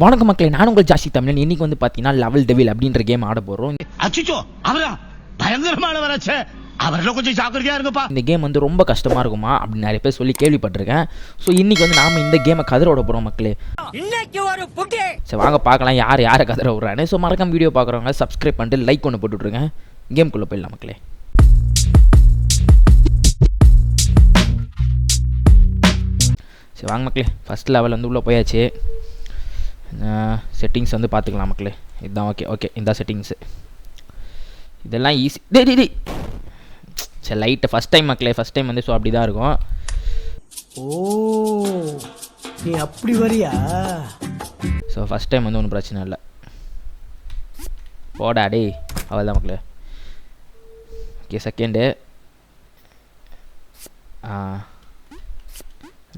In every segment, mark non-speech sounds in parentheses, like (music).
வணக்கம் மக்களே நான் உங்கள் ஜாஸ்தி தமிழன். இன்னைக்கு வந்து பார்த்தீங்கன்னா லெவல் டெவில் அப்படின்ற கேம் ஆட போகிறோம் அச்சுச்சோ அவரா? பயங்கரமானவராச்சே அவர்ல கொஞ்சம் ஜாக்கிரதையா இருங்கப்பா. இந்த கேம் வந்து ரொம்ப கஷ்டமாக இருக்குமா அப்படின்னு நிறைய பேர் சொல்லி கேள்விப்பட்டிருக்கேன். ஸோ இன்னைக்கு வந்து நாம இந்த கேமை கதற விட போகிறோம் மக்களே. சரி வாங்க பார்க்கலாம் யார் யாரை கதற விட்றானே. ஸோ மறக்காம வீடியோ பார்க்குறவங்க சப்ஸ்கிரைப் பண்ணிட்டு லைக் ஒன்று போட்டுட்ருங்க கேம்குள்ளே போயிடலாம் மக்களே. சரி வாங்க மக்களே. ஃபஸ்ட் லெவல் வந்து உள்ளே போயாச்சு. செட்டிங்ஸ் வந்து பார்த்துக்கலாம் மக்களே. இதுதான் ஓகே ஓகே இந்த செட்டிங்ஸு இதெல்லாம் ஈஸி டே டே டே சரி லைட்டு ஃபஸ்ட் டைம் மக்களே ஃபஸ்ட் டைம் வந்து ஸோ அப்படி தான் இருக்கும். ஓ நீ அப்படி வரியா? ஸோ ஃபஸ்ட் டைம் வந்து ஒன்றும் பிரச்சனை இல்லை. போடா டேய். அவள் தான் மக்களே ஓகே செகண்டு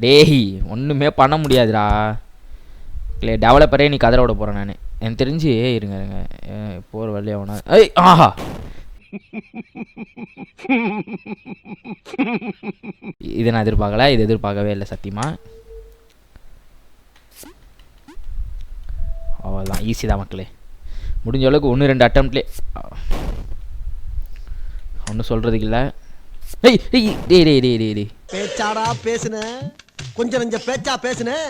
டேய் ஒன்றுமே பண்ண முடியாதுடா. இல்லை டெவலப்பரே நீ கதற விட போகிறேன் நான். எனக்கு தெரிஞ்சு இருங்க இருங்க. போகிற வழியாக அவனா ஐய் ஆஹா! இதை நான் எதிர்பார்க்கல இது எதிர்பார்க்கவே இல்லை சத்தியமாக அவ்வளோதான் ஈஸி தான் மக்களே. முடிஞ்ச அளவுக்கு ஒன்று ரெண்டு அட்டம்ப்ட்லே ஒன்றும் சொல்கிறதுக்கு இல்லை. டேய் டேய் டேய் டேய் டேய். பேச்சாடா பேசுனேன் கொஞ்சம் நஞ்ச பேச்சா பேசுனேன்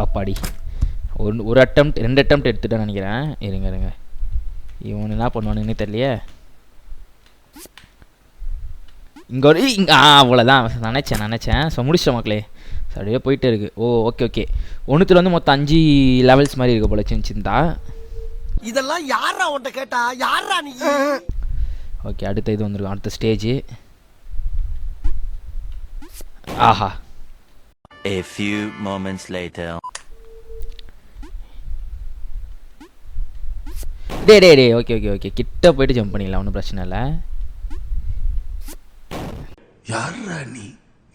அப்பாடி ஒன்று ஒரு அட்டம்ப்ட் ரெண்டு அட்டம்ப்ட் எடுத்துட்டேன்னு நினைக்கிறேன். இருங்க இருங்க. இவன் என்ன பண்ணுவானுன்னு தெரியலையே. இங்கே ஒரு இங்கே ஆ அவ்வளோதான் நினச்சேன் நினச்சேன். ஸோ முடிச்சிட்டேன் மக்களே. So, அப்படியே போயிட்டே இருக்கு. ஓ ஓகே ஓகே ஒன்றுத்துல வந்து மொத்தம் அஞ்சு லெவல்ஸ் மாதிரி இருக்க போல சின்ன சின்னதா இதெல்லாம் யாரா உன்ட்ட கேட்டா? யாரா நீ? ஓகே அடுத்த இது வந்துருக்கும் அடுத்த ஸ்டேஜ் ஆஹா. A few moments later. டே டே டே ஓகே ஓகே ஓகே கிட்ட போயிட்டு ஜம்ப் பண்ணிடலாம் ஒன்றும் பிரச்சனை இல்லை. யாரா நீ?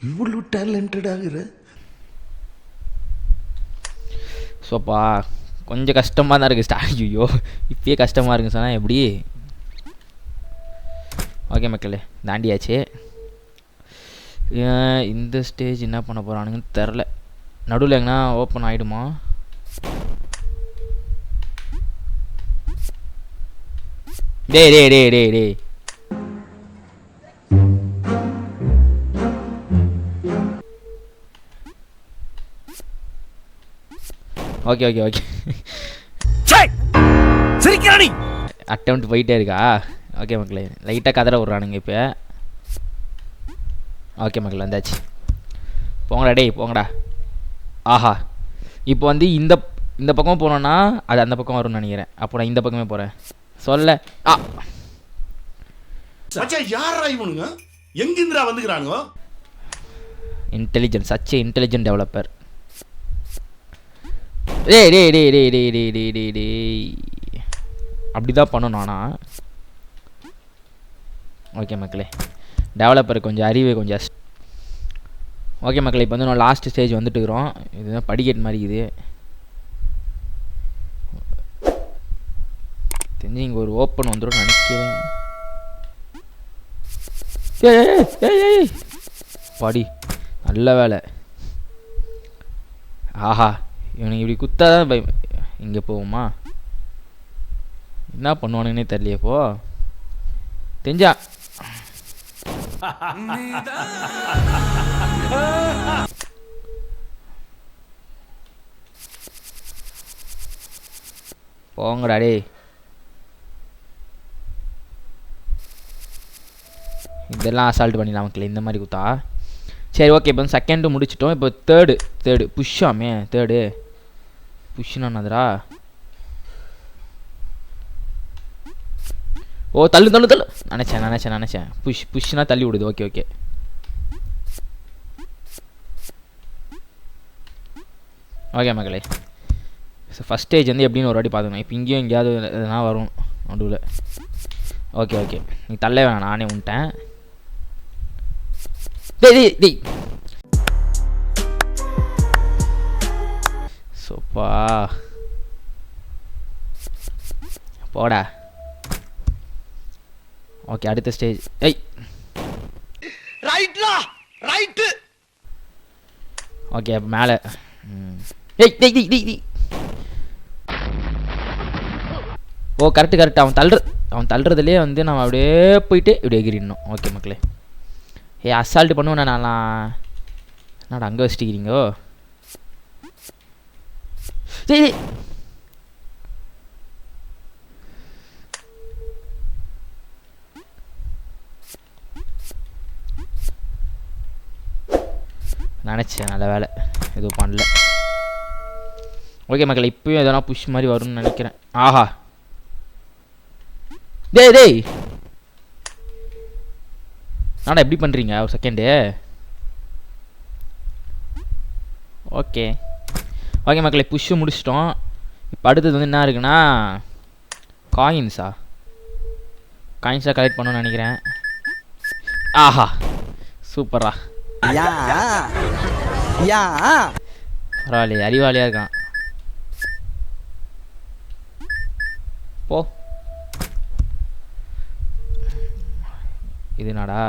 இவ்வளவு டேலண்டட் ஆகுற ஸோப்பா கொஞ்சம் கஷ்டமாக தான் இருக்குது ஸ்டா ஐயோ இப்பயே கஷ்டமாக இருக்குன்னு சொன்னால் எப்படி? ஓகே மக்களே தாண்டியாச்சு. இந்த ஸ்டேஜ் என்ன பண்ண போகிறானுங்கன்னு தெரில நடுவில் எங்கன்னா ஓப்பன் ஆகிடுமா டேய் டேய் டேய் டேய் டேய். Okay okay okay. சிரிக்கிறானி அட்டம்ப்ட் போயிட்டே இருக்கா? ஓகே மக்களே லைட்டாக கதற விட்றானுங்க இப்போ. ஓகே மக்களே வந்தாச்சு. போங்கடா டேய் போங்கடா. ஆஹா. இப்போ வந்து இந்த இந்த பக்கம் போனோன்னா அது அந்த பக்கம் வரும்னு நினைக்கிறேன். அப்போ நான் இந்த பக்கமே போகிறேன் சொல்ல. ஆ. மச்சான் யாரா இவனுங்க? எங்கிந்திரா வந்துக்கிறானுங்க? இன்டெலிஜென்ட் சச் இன்டெலிஜென்ட் டெவலப்பர் டேய் டேய் டேய் டேய் டேய் டேய் டேய் டேய் டேய். அப்படி தான் பண்ணணும் ஓகே மக்களே. டெவலப்பர் கொஞ்சம் அறிவு கொஞ்சம் ஓகே மக்களே இப்போ வந்து நான் லாஸ்ட் ஸ்டேஜ் வந்துட்டு இருக்கிறோம். இதுதான் படிக்கட்டு மாதிரி இது தெரிஞ்சு இங்கே ஒரு ஓப்பன் வந்துடும் நினைக்கிறேன். ஏய் படி நல்ல வேலை. ஆஹா இவனுக்கு இப்படி குத்தாதான் பயம். இங்கே போவோமா? என்ன பண்ணுவானுன்னே தெரியலையே இப்போ. தெரிஞ்சா. போங்கடா டேய். இதெல்லாம் அசால்ட் பண்ணிடலாம் மக்களே இந்த மாதிரி குத்தா? சரி ஓகே இப்போ செகண்டு முடிச்சிட்டோம். இப்போ தேர்டு தேர்டு புஷ்ஷாமே தேர்டு புஷ்னா ஓ தள்ளு தள்ளு தள்ளு. நினச்சேன் நினச்சேன் நினச்சேன். புஷ் புஷ்னா தள்ளி விடுது. ஓகே ஓகே ஓகே மகளே. ஸோ ஃபஸ்ட் ஸ்டேஜ் வந்து எப்படின்னு ஒரு வாட்டி பார்த்துக்கணும். இப்போ இங்கேயும் எங்கேயாவது எதனா வரும். நடுவில். ஓகே ஓகே நீ தள்ள வேணாம். நானே உன்ட்டேன் டேய் டேய் சோப்பா. போடா. ஓகே அடுத்த ஸ்டேஜ். ஐய் ரைட்லா ரைட்டு. ஓகே அப்போ மேலே. ஏய் டேய் டேய் டேய் டேய். ஓ கரெக்டு கரெக்ட். அவன் தள்ளுற அவன் தள்ளுறதுலேயே வந்து நம்ம அப்படியே போயிட்டு இப்படி எகிரிடணும். ஓகே மக்களே. ஏ அசால்ட்டு பண்ணுவேண்ணா நான் என்னடா அங்கே வச்சுட்டுக்கிறீங்கோ? சரி நினச்சேன் நல்ல வேலை. எதுவும் பண்ணல. ஓகே மக்கள் இப்பயும் எதனா புஷ் மாதிரி வரும்னு நினைக்கிறேன். ஆஹா. டேய் டேய். நாடா எப்படி பண்ணுறீங்க ஒரு செகண்டு ஓகே ஓகே மக்களை புஷ்ஷு முடிச்சிட்டோம். இப்போ அடுத்தது வந்து என்ன இருக்குன்னா காயின்ஸா காயின்ஸாக கலெக்ட் பண்ணணும்னு நினைக்கிறேன். ஆஹா! சூப்பரா பரவாயில்லையே அறிவாளியாக இருக்கான். போ. இது என்னடா?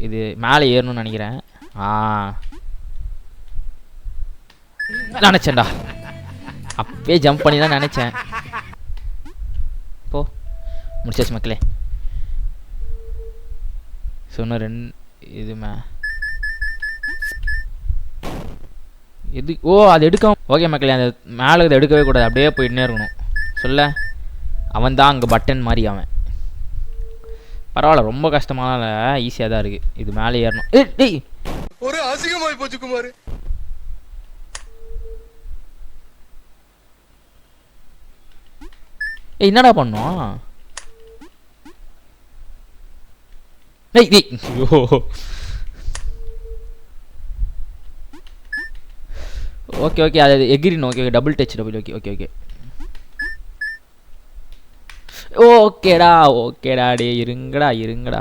இது மேலே ஏறணும்னு நினைக்கிறேன். ஆ. நினச்சேன்டா. அப்பயே ஜம்ப் பண்ணி தான் நினச்சேன். போ. முடிச்சாச்சு மக்களே. சொன்ன ரெண்டு இது மே எது ஓ அது எடுக்க ஓகே மக்களே அந்த மேலே இதை எடுக்கவே கூடாது. அப்படியே போயிட்டுனே இருக்கணும். சொல்ல. அவன் தான் அங்கே பட்டன் மாதிரி அவன். பரவாயில்ல ரொம்ப கஷ்டமான ஈஸியாக தான் இருக்குது இது மேலே ஏறணும். டேய்! ஒரு அசிங்கமாய் போச்சு குமார். ஏய் என்னடா பண்ணோம்? டேய் டேய்! ஐயோ. ஓகே ஓகே அது எகிரின் okay okay double touch double okay okay okay. ஓகேடா ஓகேடா டே இருங்கடா இருங்கடா.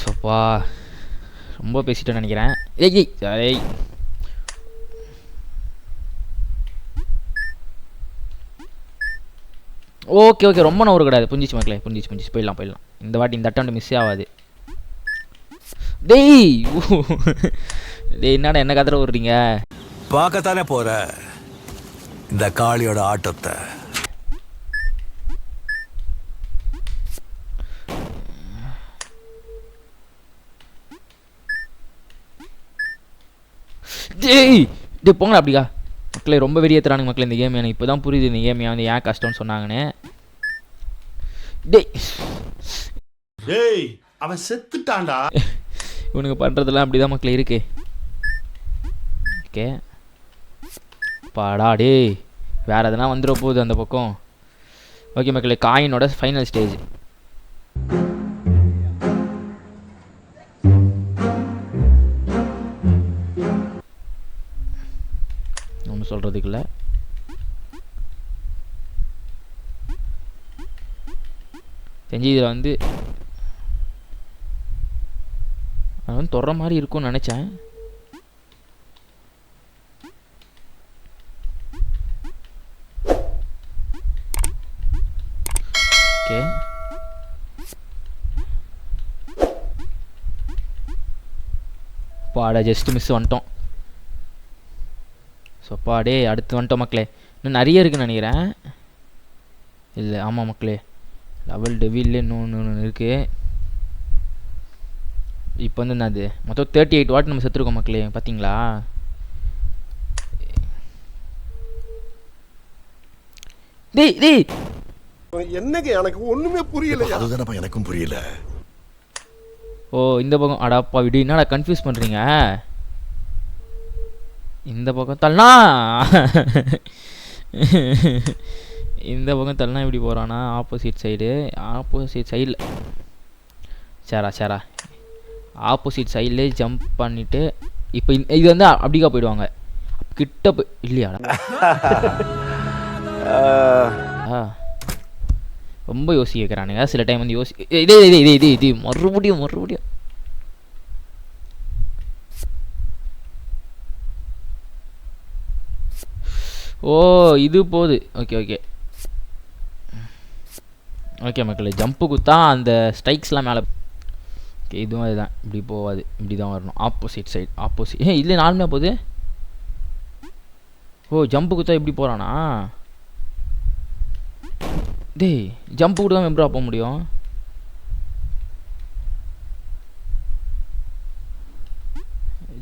சப்பா ரொம்ப பேசிட்டேன்னு நினைக்கிறேன். ஏய் ஏய் ஓகே ஓகே ரொம்ப நோறு கிடையாது புரிஞ்சிச்சு மக்களே புரிஞ்சிச்சு புரிஞ்சிச்சு போயிடலாம் போயிடலாம். இந்த வாட்டி இந்த அட்டம் மிஸ் ஆகாது. டேய் ஊ. டேய் என்னடா என்ன கதற விடுறீங்க? பார்க்கத்தானே போற? இந்த காளியோட ஆட்டத்தை. டேய் டேய் போங்கடா அப்படிக்கா. மக்களே ரொம்ப வெறியேற்றுறானுங்க மக்களே இந்த கேம் எனக்கு இப்போ தான் புரியுது இந்த கேம் வந்து ஏன் கஷ்டம்னு சொன்னாங்கன்னு. டேய். டேய் அவன் செத்துட்டான்டா. இவனுங்க பண்ணுறதெல்லாம் அப்படி தான் மக்களே இருக்கு. ஓகே பாடா டேய் வேறு எதனா வந்துட போகுது அந்த பக்கம். ஓகே மக்களே காயினோட ஃபைனல் ஸ்டேஜ் ஒன்றும் சொல்கிறதுக்குள்ள செஞ்சு இதில் வந்து அது வந்து தொடர மாதிரி இருக்கும்னு நினச்சேன். ஓகே. பாடா ஜஸ்ட் மிஸ் வந்துட்டோம். ஸோ பாடே அடுத்து வந்துட்டோம் மக்களே. இன்னும் நிறைய இருக்குன்னு நினைக்கிறேன். இல்லை ஆமாம் மக்களே. லெவல் டெவில்ல இன்னொன்று ஒன்று இருக்குது இப்போ வந்து என்னது மொத்தம் தேர்ட்டி எயிட் வாட் நம்ம செத்துருக்கோம் மக்களே பார்த்தீங்களா டேய் டேய் என்னங்க எனக்கு ஒண்ணுமே புரியல அதுதானப்பா எனக்கும் புரியல. ஓ இந்த பக்கம். அடாப்பா விடு. என்னடா கன்ஃபியூஸ் பண்ணுறீங்க இந்த பக்கம் தள்ளனா? இந்த பக்கம் தள்ளனா இப்படி போகிறானா ஆப்போசிட் சைடு ஆப்போசிட் சைடில் சேரா சேரா. ஆப்போசிட் சைட்லேயே ஜம்ப் பண்ணிவிட்டு இப்போ இது வந்து அப்படிக்கா போயிடுவாங்க. கிட்ட போய் இல்லையாடா? (laughs) ஆ. ரொம்ப யோசிக்கிறானுங்க. சில டைம் வந்து யோசி இதே இதே இதே இதே இது மறுபடியும் மறுபடியும். ஓ இது போகுது ஓகே ஓகே. ஓகே மக்களே ஜம்ப்பு குத்தா அந்த ஸ்ட்ரைக்ஸ்லாம் மேலே ஓகே இதுவும் அதுதான். இப்படி போகாது. இப்படி தான் வரணும் ஆப்போசிட் சைடு ஆப்போசிட் ஏ இல்லை நார்மலாக போகுது. ஓ ஜம்ப்பு குத்தா இப்படி போகிறானா டேய் ஜம்ப் கூட தான் எப்படா போக முடியும்.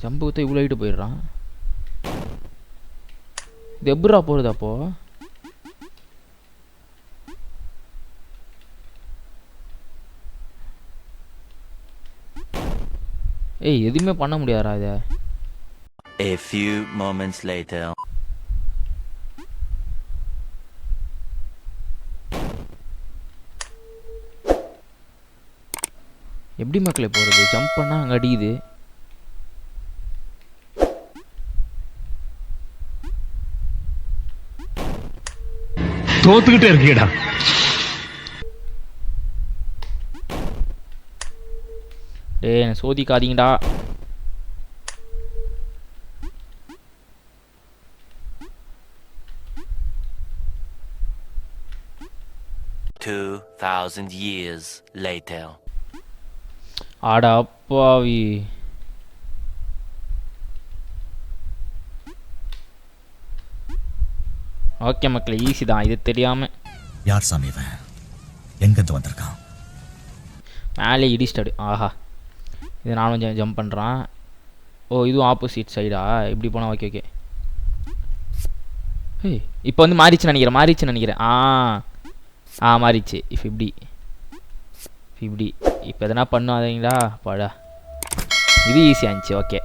ஜம்பு குத்த இவ்வளோ ஹைட்டு போயிடுறான். இது எப்படா போகிறது அப்போ? ஏய் எதுவுமே பண்ண முடியாதா இதை. A few moments later. எப்படி மக்களே போகிறது ஜம்ப் பண்ணால் அங்கே அடிக்குது. தோத்துக்கிட்டே இருக்கீடா டேய் என்னை சோதிக்காதீங்கடா. Two thousand years later. ஆட அப்பாவி. ஓகே மக்களே ஈஸி தான். இது தெரியாமல் யார் சாமி இவன்? எங்கிருந்து வந்திருக்கான்? மேலே இடிஸ்டடு ஆஹா. இது நானும் ஜம்ப் பண்ணுறான் ஓ இதுவும் ஆப்போசிட் சைடா இப்படி போனால் ஓகே ஓகே ஏய் இப்போ வந்து மாறிச்சுன்னு நினைக்கிறேன் மாறிச்சுன்னு நினைக்கிறேன். ஆ. ஆ மாறிச்சு இஃப் இப்படி. இப்படி. இப்போ எதனா பண்ணாதீங்களா பாடா. இது ஈஸியாக இருந்துச்சு ஓகே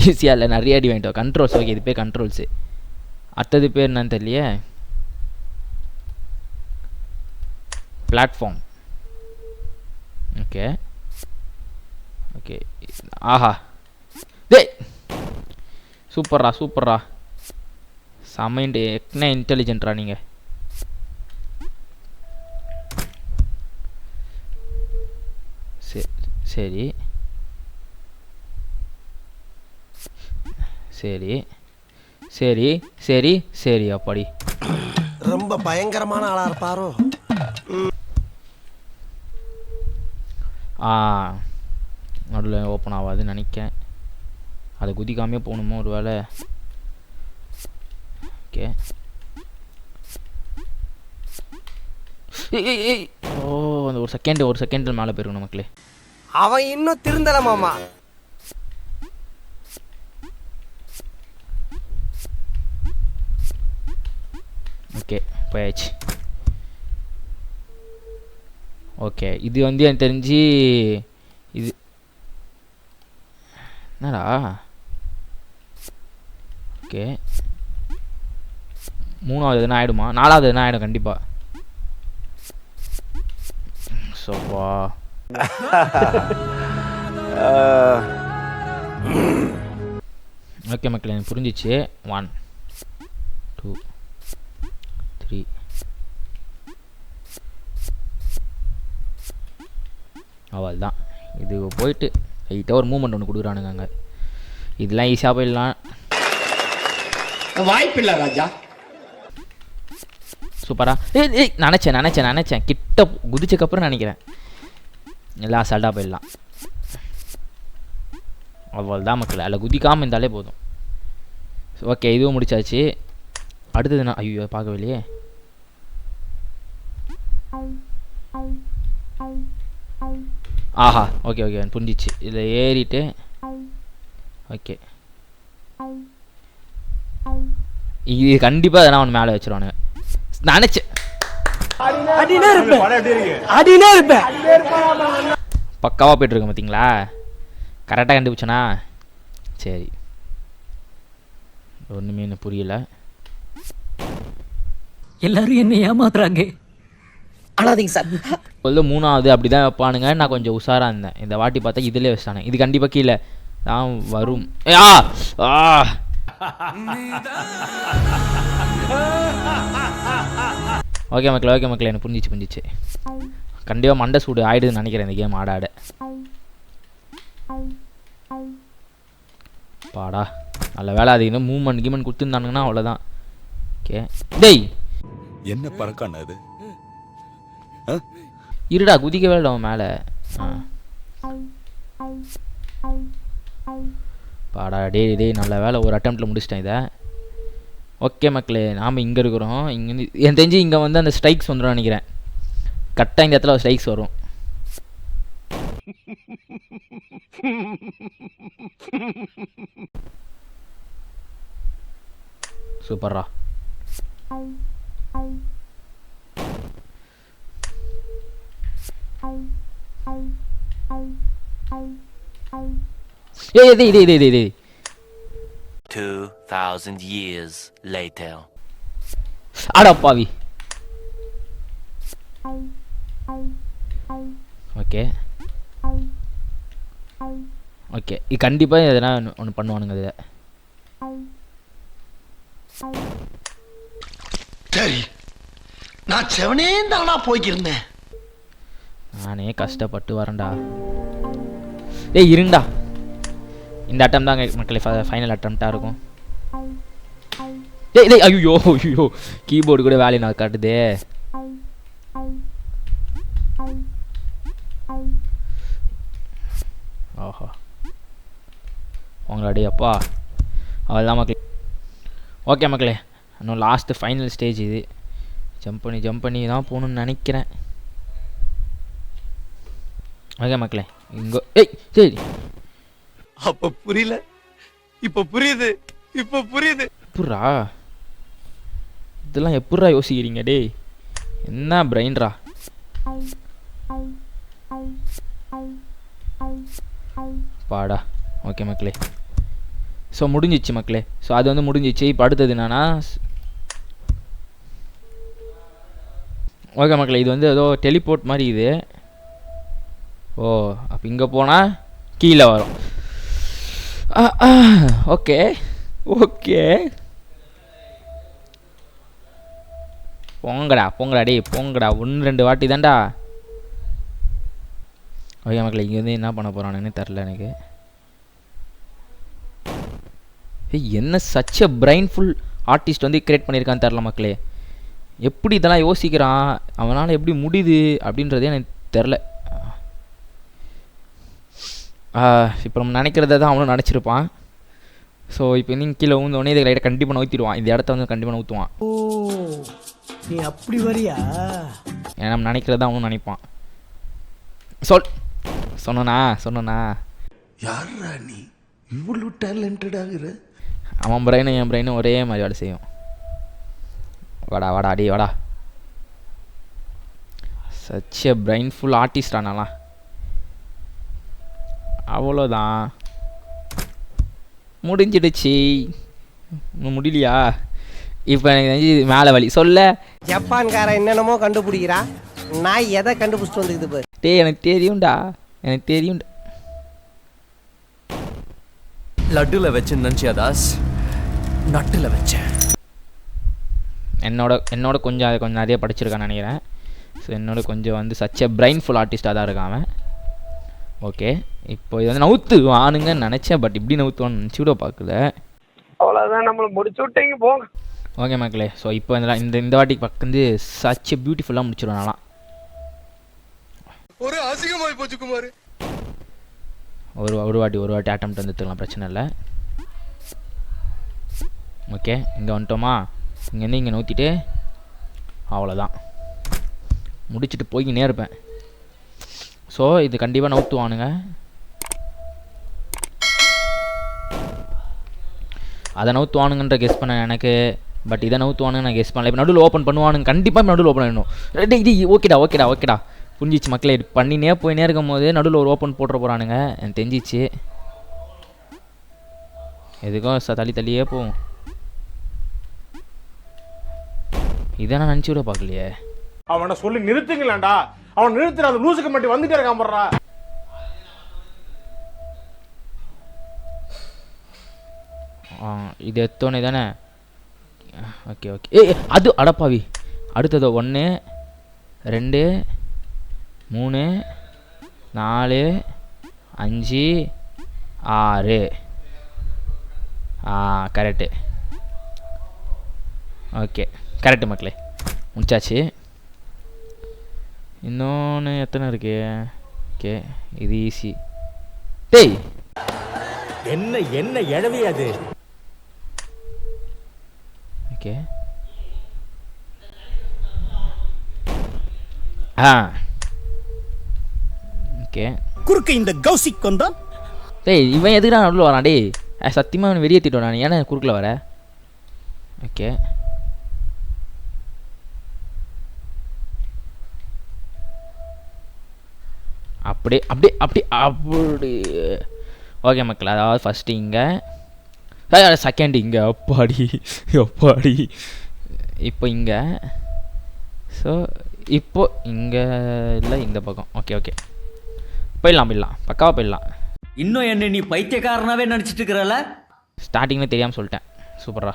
ஈஸியாக இல்லை நிறைய அடி வாங்கிட்டோம் கண்ட்ரோல்ஸ் ஓகே இது பேர் கண்ட்ரோல்ஸு அடுத்தது பேர் என்னன்னு தெரியலையே? பிளாட்ஃபார்ம் ஓகே ஓகே ஆஹா. டேய்! சூப்பர்ரா சூப்பர்ரா. செமைண்டு எக்னா இன்டெலிஜென்ட்ரா நீங்கள் சரி. சரி. சரி சரி சரி அப்பாடி. ரொம்ப பயங்கரமான ஆளா இருப்பாரோ? ஆ நடுவில் ஓப்பன் ஆகாதுன்னு நினைக்கேன். அதை குதிக்காமே போகணுமோ ஒரு வேளை? ஓகே. ஓ அந்த ஒரு செகண்ட் ஒரு செகண்டில் மேலே போயிருக்கணும் மக்களே. அவன் இன்னும் திருந்தல மாமா. ஓகே போயாச்சு. ஓகே இது வந்து எனக்கு தெரிஞ்சு இது என்னடா? ஓகே. மூணாவது எதுனா ஆகிடுமா நாலாவது எதுனா ஆகிடும் கண்டிப்பாக சோப்பா (laughs) ஓகே மக்களே எனக்கு புரிஞ்சிச்சு. ஒன் டூ த்ரீ அவள் தான் இது போயிட்டு லைட்டாக ஒரு மூமெண்ட் ஒன்று கொடுக்குறானுங்க அங்கே. இதெல்லாம் ஈஸியாக போயிடலாம். வாய்ப்பில்லை ராஜா. சூப்பரா ஏய் ஏய் நினச்சேன் நினச்சேன் நினச்சேன். கிட்ட குதிச்சக்கப்புறம் நினைக்கிறேன். எல்லாம் அசால்ட்டாக போயிடலாம். அவ்வளோதான் மக்கள். அதில் குதிக்காமல் இருந்தாலே போதும். ஓகே இதுவும் முடிச்சாச்சு. அடுத்தது நான் ஐயோ பார்க்கவில்லையே. ஆஹா ஓகே ஓகே புரிஞ்சிச்சு. இதில் ஏறிட்டு ஓகே இது கண்டிப்பாக அதெல்லாம் அவன் மேலே வச்சிருவானுங்க. நினச்சேன். அடினே இருப்பேன். அடினே இருப்பேன். பக்காவாக போயிட்டுருக்கு பார்த்தீங்களா கரெக்டாக கண்டுபிடிச்சனா? சரி. ஒன்றுமே எனக்கு புரியல. எல்லாரும் என்ன ஏமாத்துறாங்க. அழாதீங்க சார். வந்து மூணாவது அப்படி தான் வைப்பானுங்க. நான் கொஞ்சம் உஷாராக இருந்தேன். இந்த வாட்டி பார்த்தா இதிலே வச்சிட்டானே. இது கண்டிப்பாக கீழே. தான் வரும். ஆ! ஆ! ஓகே மக்களே ஓகே மக்களே எனக்கு புரிஞ்சிச்சு புரிஞ்சிச்சு. கண்டிப்பாக மண்டை சூடு ஆயிடுதுன்னு நினைக்கிறேன் இந்த கேம் ஆட ஆட. பாடா நல்ல வேலை அது இன்னும் மூவ்மெண்ட் கீமெண்ட் கொடுத்துருந்தானுங்கன்னா அவ்வளோதான் ஓகே டேய்! என்ன பறக்கான அது? இருடா குதிக்க வேலை அவன் மேலே. பாடா டேய் டேய் நல்ல வேலை ஒரு அட்டம்ப்டில் முடிச்சிட்டேன் இதை. ஓகே மக்களே நாம் இங்கே இருக்கிறோம். இங்கேருந்து எனக்கு தெரிஞ்சு இங்கே வந்து அந்த ஸ்ட்ரைக்ஸ் வந்துடும் நினைக்கிறேன். கரெக்டாக இந்த இடத்துல ஸ்ட்ரைக்ஸ் வரும். சூப்பர்ரா. ஏய் இது இது இது இது இது 2,000 years later. அடா பாவி ஓகே ஓகே இது கண்டிப்பாக எதனா ஒன்று பண்ணுவானுங்க இதில் சரி நான் செவனே தானா போய்க்கிருந்தேன் நானே கஷ்டப்பட்டு வரேன்டா ஏய் இருங்கடா இந்த அட்டம் தாங்க மக்களே ஃபைனல் அட்டம்ப்டாக இருக்கும் டேய் டேய் ஐயோ ஐயோ கீபோர்டு கூட வேலையை நான் காட்டுதே. ஓஹோ உங்களோடைய அப்பா. அவள்தான் மக்களே. ஓகே மக்களே இன்னும் லாஸ்ட்டு ஃபைனல் ஸ்டேஜ் இது. ஜம்ப் பண்ணி ஜம்ப் பண்ணி தான் போகணுன்னு நினைக்கிறேன். ஓகே மக்களே இங்கே ஏய் சரி அப்போ புரியல. இப்போ புரியுது. இப்போ புரியுது. எப்புட்றா? இதெல்லாம் எப்புட்றா யோசிக்கிறீங்க டேய்? என்ன பிரெயின்ரா பாடா ஓகே மக்களே. ஸோ முடிஞ்சிச்சு மக்களே. ஸோ அது வந்து முடிஞ்சிச்சு. இப்போ அடுத்தது என்னன்னா ஓகே மக்களே இது வந்து ஏதோ டெலிபோர்ட் மாதிரி இது. ஓ அப்போ இங்கே போனால் கீழே வரும். ஓகே. ஓகே போங்கடா போங்கடா டேய் போங்கடா. ஒன்று ரெண்டு வாட்டி தான்டா. ஓகே மக்களே இங்கே வந்து என்ன பண்ண போகிறானுன்னு தெரில எனக்கு. என்ன என்ன சச்ச பிரைன்ஃபுல் ஆர்டிஸ்ட் வந்து கிரியேட் பண்ணியிருக்கான்னு தெரில மக்களே. எப்படி இதெல்லாம் யோசிக்கிறான்? அவனால் எப்படி முடியுது அப்படின்றதே எனக்கு தெரில இப்போ நம்ம நினைக்கிறத தான் அவனும் நினச்சிருப்பான். ஸோ இப்போ நீங்கள் கீழே ஊந்தோடனே இதை லைட்டாக கண்டிப்பாக நவுத்திடுவான். இந்த இடத்த வந்து கண்டிப்பாக நவுத்துவான். ஓ நீ அப்படி வரியா? ஏன்னா நம்ம நினைக்கிறத அவனும் நினைப்பான். சொல். சொன்னனா? சொன்னனா? யாரா நீ? இவ்வளவு டேலண்டட் ஆகுற அவன் பிரெயினும் என் பிரெயினும் ஒரே மாதிரி வேலை செய்யும். வாடா வாடா அடி வாடா. சச் எ பிரெயின்ஃபுல் ஆர்டிஸ்ட் ஆனாலாம் அவ்வளோதான் முடிஞ்சிடுச்சு. முடியலையா? இப்போ எனக்கு தெரிஞ்சு மேலே வழி சொல்ல. ஜப்பான்காரன் என்னென்னமோ கண்டுபிடிக்கிறான் நான் எதை கண்டுபிடிச்சிட்டு வந்துக்குது பாரு. டேய் எனக்கு தெரியும்டா. எனக்கு தெரியும்டா லட்டுல வச்சேன்னு நினச்சியா தாஸ்? நட்டுல வச்சேன். என்னோட என்னோட கொஞ்சம் அதை கொஞ்சம் நிறைய படிச்சிருக்கான்னு நினைக்கிறேன். ஸோ என்னோட கொஞ்சம் வந்து சச்ச பிரெயின்ஃபுல் ஆர்டிஸ்டாக தான் இருக்கான் அவன். ஓகே இப்போ இது வந்து நவுத்து வானுங்கன்னு நினச்சேன் பட் இப்படி நவுத்துவான்னு நினச்சி கூட பார்க்கல. அவ்வளோதான் நம்மளை முடிச்சு விட்டீங்க போங்க. ஓகே மக்களே ஸோ இப்போ இந்த இந்த இந்த வாட்டி பக்கம் வந்து சச்ச பியூட்டிஃபுல்லாக முடிச்சிடுவேன் நான்லாம். ஒரு அசிங்கமாய் போச்சு குமார். ஒரு ஒரு வாட்டி ஒரு வாட்டி அட்டம் வந்துட்டுலாம் பிரச்சனை இல்லை. ஓகே இங்கே வந்துட்டோமா? இங்கேருந்து இங்கே நூற்றிட்டு அவ்வளோதான் முடிச்சுட்டு போய்க்கினே இருப்பேன். ஸோ இது கண்டிப்பாக நவுத்துவானுங்க அதை நவுத்துவானுங்கன்ற கெஸ் பண்ண எனக்கு. பட் இதை நவுத்துவானுங்க நான் கெஸ் பண்ணல. இப்போ நடுவில் ஓப்பன் பண்ணுவானுங்க. கண்டிப்பாக நடுவில் ஓப்பன் பண்ணணும். ரெடி இது ஓகேடா ஓகேடா ஓகேடா புரிஞ்சிச்சு மக்களே. இது பண்ணினே போயினே இருக்கும் போது நடுவில் ஒரு ஓப்பன் போட்டுற போகிறானுங்க எனக்கு தெரிஞ்சிச்சு எதுக்கும் ச தள்ளி தள்ளியே போகும். இதை நான் நினச்சி விட பார்க்கலையே. அவனை சொல்லி நிறுத்துங்களேன்டா. அவன் நிறுத்துற அந்த லூசுக்கு மட்டும் வந்துட்டே இருக்கான் போடுறா ஆ இது எத்தோனே தானே? Okay okay. ஏ அது அடப்பாவி அடுத்தது ஒன்று ரெண்டு மூணு நாலு அஞ்சு ஆறு. ஆ கரெக்டு ஓகே கரெக்டு மக்களே. முடிச்சாச்சு. இன்னொன்று எத்தனை இருக்கு? ஓகே இது ஈஸி டேய்! என்ன என்ன எழவி அது? ஓகே ஆ. ஓகே குறுக்க இந்த கௌசிக் வந்தா டேய் இவன் எதுக்குடா நடுவில் வரான்? டேய் அஹ், சத்தியமா அவன் வெளியேற்றிட்டோம் நான் ஏன்னா குறுக்கில் வர? ஓகே அப்படியே அப்படியே அப்படி அப்படி ஓகே மக்கள் அதாவது ஃபஸ்ட்டு இங்கே. செகண்ட் இங்கே. அப்பாடி அப்பாடி. இப்போ இங்கே. ஸோ இப்போ இங்கே இல்லை இந்த பக்கம். ஓகே ஓகே போயிடலாம் போயிடலாம். பக்காவாக போயிடலாம். இன்னும் என்ன நீ பைத்தியக்காரனாவே நினைச்சிட்டு இருக்கிறல ஸ்டார்டிங்ல தெரியாமல் சொல்லிட்டேன். சூப்பரா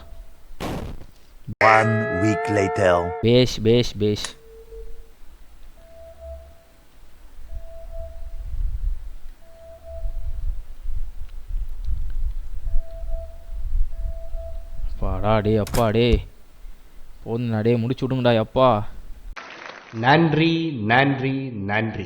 One week later. பேஷ் பேஷ் பேஷ் அடா டே அப்பா டே போதும்டா டே முடிச்சு விடுங்கடா அப்பா. நன்றி நன்றி நன்றி.